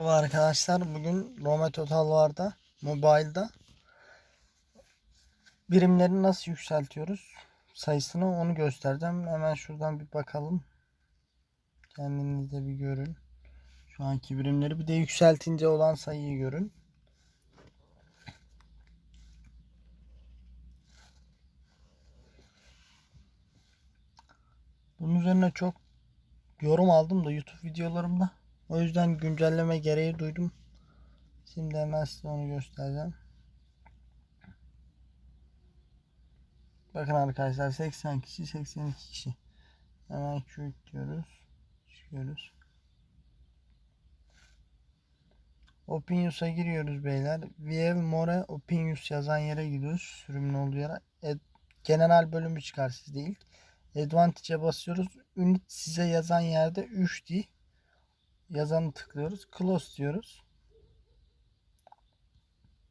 Merhaba arkadaşlar bugün Rome Total War'da mobile'da birimleri nasıl yükseltiyoruz sayısını onu göstereceğim. Hemen şuradan bir bakalım. Kendiniz bir görün. Şu anki birimleri bir de yükseltince olan sayıyı görün. Bunun üzerine çok yorum aldım da YouTube videolarımda. O yüzden güncelleme gereği duydum. Şimdi hemen size onu göstereceğim. Bakın arkadaşlar 80 kişi 82 kişi. Hemen diyoruz. Çıkıyoruz. Opinus'a giriyoruz beyler. View More Opinus yazan yere gidiyoruz. Sürümün olduğu yere. Ed- General bölümü çıkar sizde ilk. Advantage'e basıyoruz. Unit size yazan yerde 3 değil yazanı tıklıyoruz. Close diyoruz.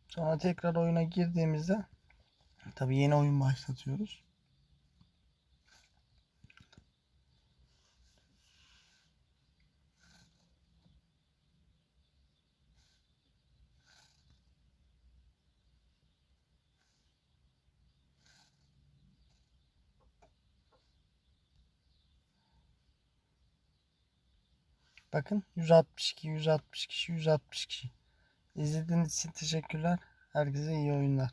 Sonra tekrar oyuna girdiğimizde tabi yeni oyun başlatıyoruz. Bakın 162, 160 kişi, 160 kişi. İzlediğiniz için teşekkürler. Herkese iyi oyunlar.